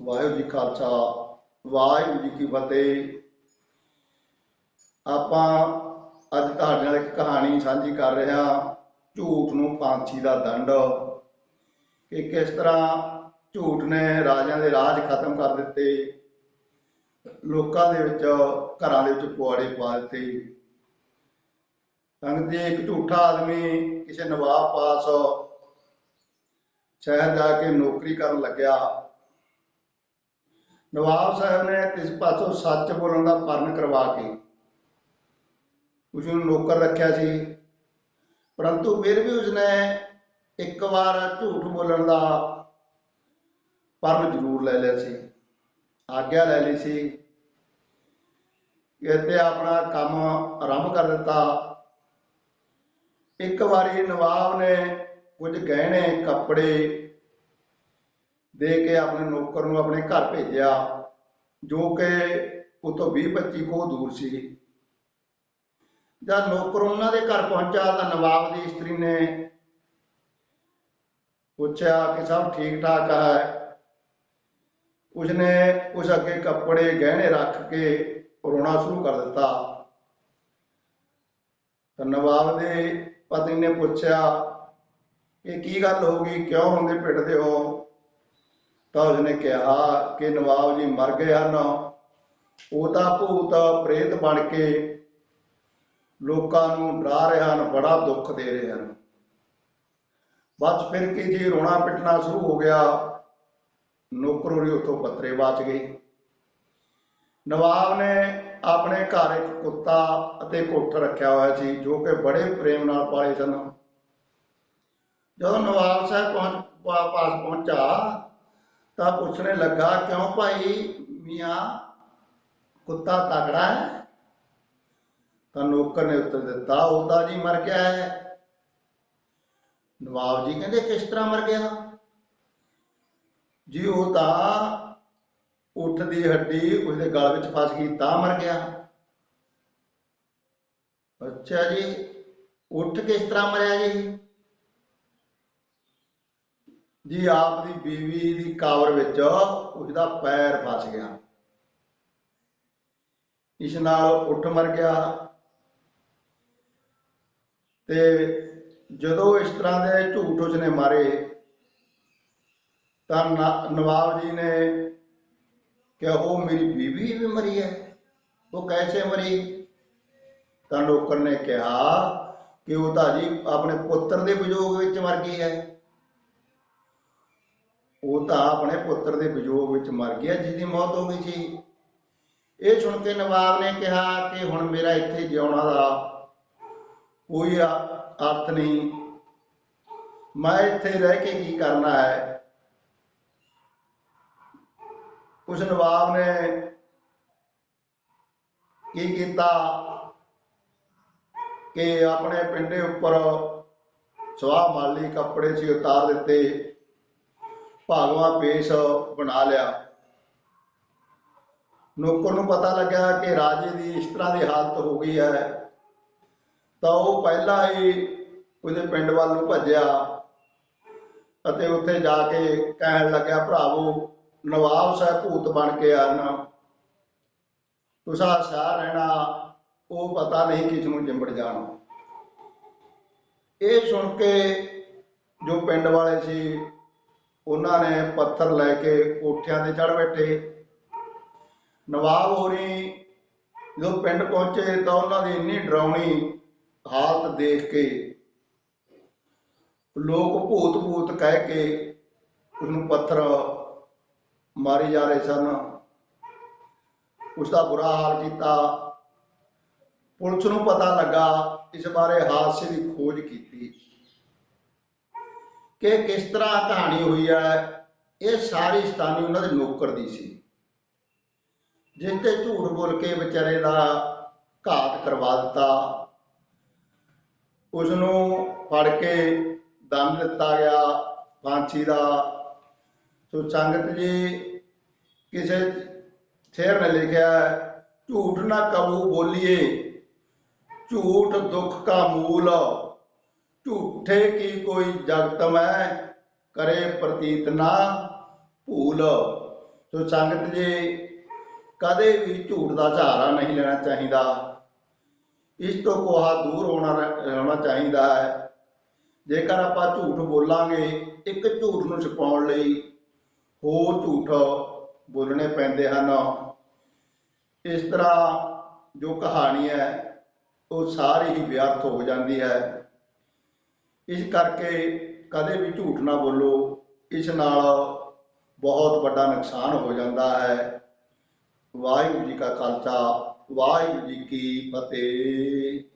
ਵਾਹਿਗੁਰੂ ਜੀ ਖਾਲਸਾ, ਵਾਹਿਗੁਰੂ ਜੀ ਕੀ ਫਤਿਹ। ਆਪਾਂ ਅੱਜ ਤੁਹਾਡੇ ਨਾਲ ਇੱਕ ਕਹਾਣੀ ਸਾਂਝੀ ਕਰ ਰਹੇ ਹਾਂ, ਝੂਠ ਨੂੰ ਫਾਂਸੀ ਦਾ ਦੰਡ। ਕਿ ਕਿਸ ਤਰ੍ਹਾਂ ਝੂਠ ਨੇ ਰਾਜਿਆਂ ਦੇ ਰਾਜ ਖਤਮ ਕਰ ਦਿੱਤੇ, ਲੋਕਾਂ ਦੇ ਵਿੱਚ, ਘਰਾਂ ਦੇ ਵਿੱਚ ਪੁਆੜੇ ਪਾ ਦਿੱਤੇ। ਸੰਗਤ ਜੀ, ਇੱਕ ਝੂਠਾ ਆਦਮੀ ਕਿਸੇ ਨਵਾਬ ਪਾਸ ਸ਼ਹਿਰ ਜਾ ਕੇ ਨੌਕਰੀ ਕਰਨ ਲੱਗਿਆ। ਨਵਾਬ ਸਾਹਿਬ ਨੇ ਇਸ ਪਾਸੋਂ ਸੱਚ ਬੋਲਣ ਦਾ ਪਰਨ ਕਰਵਾ ਕੇ ਉਸ ਨੂੰ ਨੌਕਰ ਰੱਖਿਆ ਸੀ। ਪਰੰਤੂ ਫਿਰ ਵੀ ਉਸਨੇ ਇੱਕ ਵਾਰ ਝੂਠ ਬੋਲਣ ਦਾ ਪਰਨ ਜ਼ਰੂਰ ਲੈ ਲਿਆ ਸੀ, ਆਗਿਆ ਲੈ ਲਈ ਸੀ ਇੱਥੇ ਆਪਣਾ ਕੰਮ ਆਰੰਭ ਕਰ ਦਿੱਤਾ। ਇੱਕ ਵਾਰੀ ਨਵਾਬ ਨੇ ਕੁਝ ਗਹਿਣੇ, ਕੱਪੜੇ ਦੇ ਕੇ ਆਪਣੇ ਨੌਕਰ ਨੂੰ ਆਪਣੇ ਘਰ ਭੇਜਿਆ, ਜੋ ਕਿ ਉਤੋਂ 20 25 ਕੋਹ ਦੂਰ ਸੀ ਜਦ ਨੌਕਰ ਉਹਨਾਂ ਦੇ ਘਰ ਪਹੁੰਚਾ ਤਾਂ ਨਵਾਬ ਦੀ ਇਸਤਰੀ ਨੇ ਪੁੱਛਿਆ ਕਿ ਸਭ ਠੀਕ ਠਾਕ ਹੈ? ਉਸਨੇ ਉਸ ਅੱਗੇ ਕੱਪੜੇ ਗਹਿਣੇ ਰੱਖ ਕੇ ਰੋਣਾ ਸ਼ੁਰੂ ਕਰ ਦਿੱਤਾ। ਤਾਂ ਨਵਾਬ ਦੇ ਪਤਨੀ ਨੇ ਪੁੱਛਿਆ, ਇਹ ਕੀ ਗੱਲ ਹੋ ਗਈ? ਕਿਉਂ ਹੁੰਦੇ ਪਿੱਟਦੇ ਹੋ? ਤਾਂ ਉਸਨੇ ਕਿਹਾ ਕਿ ਨਵਾਬ ਜੀ ਮਰ ਗਏ ਹਨ। ਉਹ ਤਾਂ ਭੂਤ ਪ੍ਰੇਤ ਬਣ ਕੇ ਲੋਕਾਂ ਨੂੰ ਡਰਾ ਰਹੇ ਹਨ, ਬੜਾ ਦੁੱਖ ਦੇ ਰਹੇ ਹਨ। ਬਸ ਫਿਰ ਕੀ ਜੀ, ਰੋਣਾ ਪਿੱਟਣਾ ਸ਼ੁਰੂ ਹੋ ਗਿਆ। ਨੌਕਰੋਰੀ ਉਥੋਂ ਪੱਤਰੇ ਬਾਚ ਗਈ ਨਵਾਬ ਨੇ ਆਪਣੇ ਘਰ ਇੱਕ ਕੁੱਤਾ ਅਤੇ ਕੁੱਠ ਰੱਖਿਆ ਹੋਇਆ ਸੀ, ਜੋ ਕਿ ਬੜੇ ਪ੍ਰੇਮ ਨਾਲ ਪਾਲੇ ਸਨ। ਜਦੋਂ ਨਵਾਬ ਸਾਹਿਬ ਪਹੁੰਚ ਪਾਸ ਪਹੁੰਚਾ ਤਾਂ ਪੁੱਛਣੇ ਲੱਗਾ, ਕਿਉਂ ਭਾਈ ਮੀਆਂ ਕੁੱਤਾ ਤਕੜਾ ਹੈ? ਤਾਂ ਨੌਕਰ ਨੇ ਉੱਤਰ ਦਿੱਤਾ ਉਹਦਾ ਜੀ ਮਰ ਗਿਆ ਹੈ। ਨਵਾਬ ਜੀ ਕਹਿੰਦੇ, ਕਿਸ ਤਰ੍ਹਾਂ ਮਰ ਗਿਆ? ਜੀ ਉਹ ਤਾਂ ਉੱਠ ਦੀ ਹੱਡੀ ਉਸਦੇ ਗਲ ਵਿੱਚ ਫਸ ਗਈ, ਤਾਂ ਮਰ ਗਿਆ। ਅੱਛਾ ਜੀ, ਉੱਠ ਕਿਸ ਤਰ੍ਹਾਂ ਮਰਿਆ ਜੀ? ਜੀ ਆਪ ਦੀ ਬੀਵੀ ਦੀ ਕਾਵਰ ਵਿੱਚ ਉਸਦਾ ਪੈਰ ਫਸ ਗਿਆ। ਇਸ ਨਾਲ ਉੱਠ ਮਰ ਗਿਆ। ਤੇ ਜਦੋਂ ਇਸ ਤਰ੍ਹਾਂ ਦੇ ਝੂਠ ਉਸਨੇ ਮਾਰੇ, ਤਾਂ ਨਾ- ਨਵਾਬ ਜੀ ਨੇ ਕਿਹਾ, ਉਹ ਮੇਰੀ ਬੀਵੀ ਵੀ ਮਰੀ ਹੈ। ਉਹ ਕੈਸੇ ਮਰੀ? ਤਾਂ ਨੌਕਰ ਨੇ ਕਿਹਾ ਕਿ ਉਹ ਤਾਂ ਜੀ ਆਪਣੇ ਪੁੱਤਰ ਦੇ ਵਿਯੋਗ ਵਿੱਚ ਮਰ ਗਈ ਹੈ। ਉਹ ਤਾਂ ਆਪਣੇ ਪੁੱਤਰ ਦੇ ਵਿਯੋਗ ਵਿੱਚ ਮਰ ਗਿਆ ਜਿਸ ਦੀ ਮੌਤ ਹੋ ਗਈ ਸੀ। ਇਹ ਸੁਣ ਕੇ ਨਵਾਬ ਨੇ ਕਿਹਾ ਕਿ ਹੁਣ ਮੇਰਾ ਇੱਥੇ ਜਿਉਣਾ ਦਾ ਕੋਈ ਅਰਥ ਨਹੀਂ। ਮੈਂ ਇੱਥੇ ਰਹਿ ਕੇ ਕੀ ਕਰਨਾ ਹੈ? ਉਸ ਨਵਾਬ ਨੇ ਕੀ ਕੀਤਾ ਕਿ ਆਪਣੇ ਪਿੰਡੇ ਉੱਪਰ ਸਵਾਹ ਮਾਲੀ ਕੱਪੜੇ ਸੀ ਉਤਾਰ ਦਿੱਤੇ। ਭਾਗਵਾ ਪੇਸ਼ ਬਣਾ ਲਿਆ। ਨੌਕਰ ਨੂੰ ਪਤਾ ਲੱਗਾ ਕਿ ਰਾਜੇ ਦੀ ਇਸ ਤਰ੍ਹਾਂ ਦੀ ਹਾਲਤ ਹੋ ਗਈ ਹੈ। ਤਾਂ ਉਹ ਪਹਿਲਾਂ ਹੀ ਉਹਦੇ ਪਿੰਡ ਵੱਲ ਨੂੰ ਭੱਜਿਆ ਅਤੇ ਉੱਥੇ ਜਾ ਕੇ ਕਹਿਣ ਲੱਗਿਆ, ਭਰਾਵੋ, ਨਵਾਬ ਸਾਹਿਬ ਭੂਤ ਬਣ ਕੇ ਆਣ ਤੁਸਾਂ ਸਾਹ ਰਹਿਣਾ, ਉਹ ਪਤਾ ਨਹੀਂ ਕਿਸ ਨੂੰ ਚਿੰਬੜ ਜਾਣਾ। ਇਹ ਸੁਣ ਕੇ ਜੋ ਪਿੰਡ ਵਾਲੇ ਸੀ ਉਹਨਾਂ ਨੇ ਪੱਥਰ ਲੈ ਕੇ ਕੋਠਿਆਂ ਤੇ ਚੜ ਬੈਠੇ। ਨਵਾਬ ਹੋਰੀ ਜਦੋਂ ਪਿੰਡ ਪਹੁੰਚੇ ਤਾਂ ਉਹਨਾਂ ਦੀ ਇੰਨੀ ਡਰਾਉਣੀ ਹਾਲਤ ਦੇਖ ਕੇ ਲੋਕ ਭੂਤ ਭੂਤ ਕਹਿ ਕੇ ਉਹਨੂੰ ਪੱਥਰ ਮਾਰੀ ਜਾ ਰਹੇ ਸਨ। ਉਸ ਦਾ ਬੁਰਾ ਹਾਲ ਕੀਤਾ। ਪੁਲਿਸ ਨੂੰ ਪਤਾ ਲੱਗਾ ਇਸ ਬਾਰੇ ਹਾਦਸੇ ਦੀ ਖੋਜ ਕੀਤੀ। ਕਿ ਕਿਸ ਤਰ੍ਹਾਂ ਕਹਾਣੀ ਹੋਈ ਹੈ ਇਹ ਸਾਰੀ ਸਤਾਨੀ ਉਹਨਾਂ ਦੇ ਨੌਕਰ ਦੀ ਸੀ। ਜਿਸ ਤੇ ਝੂਠ ਬੋਲ ਕੇ ਵਿਚਾਰੇ ਦਾ ਘਾਤ ਕਰਵਾ ਦਿੱਤਾ। ਉਸ ਨੂੰ ਫੜ ਕੇ ਦਮ ਦਿੱਤਾ ਗਿਆ ਫਾਂਸੀ ਦਾ। ਸੋ ਸੰਗਤ ਜੀ, ਕਿਸੇ ਸ਼ੇਰ ਨੇ ਲਿਖਿਆ, ਝੂਠ ਨਾ ਕਬੂ ਬੋਲੀਏ, ਝੂਠ ਦੁੱਖ ਕਾ ਮੂਲ ਝੂਠੇ ਕੀ ਕੋਈ ਜਗਤ ਮੈਂ? ਕਰੇ ਪ੍ਰਤੀਤ ਨਾ ਭੂਲ। ਸੋ ਸੰਗਤ ਜੀ ਕਦੇ ਵੀ ਝੂਠ ਦਾ ਸਹਾਰਾ ਨਹੀਂ ਲੈਣਾ ਚਾਹੀਦਾ, ਇਸ ਤੋਂ ਕੋਹਾ ਦੂਰ ਹੋਣਾ ਰਹਿਣਾ ਚਾਹੀਦਾ ਹੈ। ਜੇਕਰ ਆਪਾਂ ਝੂਠ ਬੋਲਾਂਗੇ, ਇੱਕ ਝੂਠ ਨੂੰ ਛੁਪਾਉਣ ਲਈ ਹੋਰ ਝੂਠ ਬੋਲਣੇ ਪੈਂਦੇ ਹਨ। ਇਸ ਤਰ੍ਹਾਂ ਜੋ ਕਹਾਣੀ ਹੈ, ਉਹ ਸਾਰੀ ਹੀ ਵਿਅਰਥ ਹੋ ਜਾਂਦੀ ਹੈ। ਇਸ ਕਰਕੇ ਕਦੇ ਵੀ ਝੂਠ ਨਾ ਬੋਲੋ। ਇਸ ਨਾਲ ਬਹੁਤ ਵੱਡਾ ਨੁਕਸਾਨ ਹੋ ਜਾਂਦਾ ਹੈ। ਵਾਹਿਗੁਰੂ ਜੀ ਕਾ ਖਾਲਸਾ, ਵਾਹਿਗੁਰੂ ਜੀ ਕੀ ਫਤਿਹ।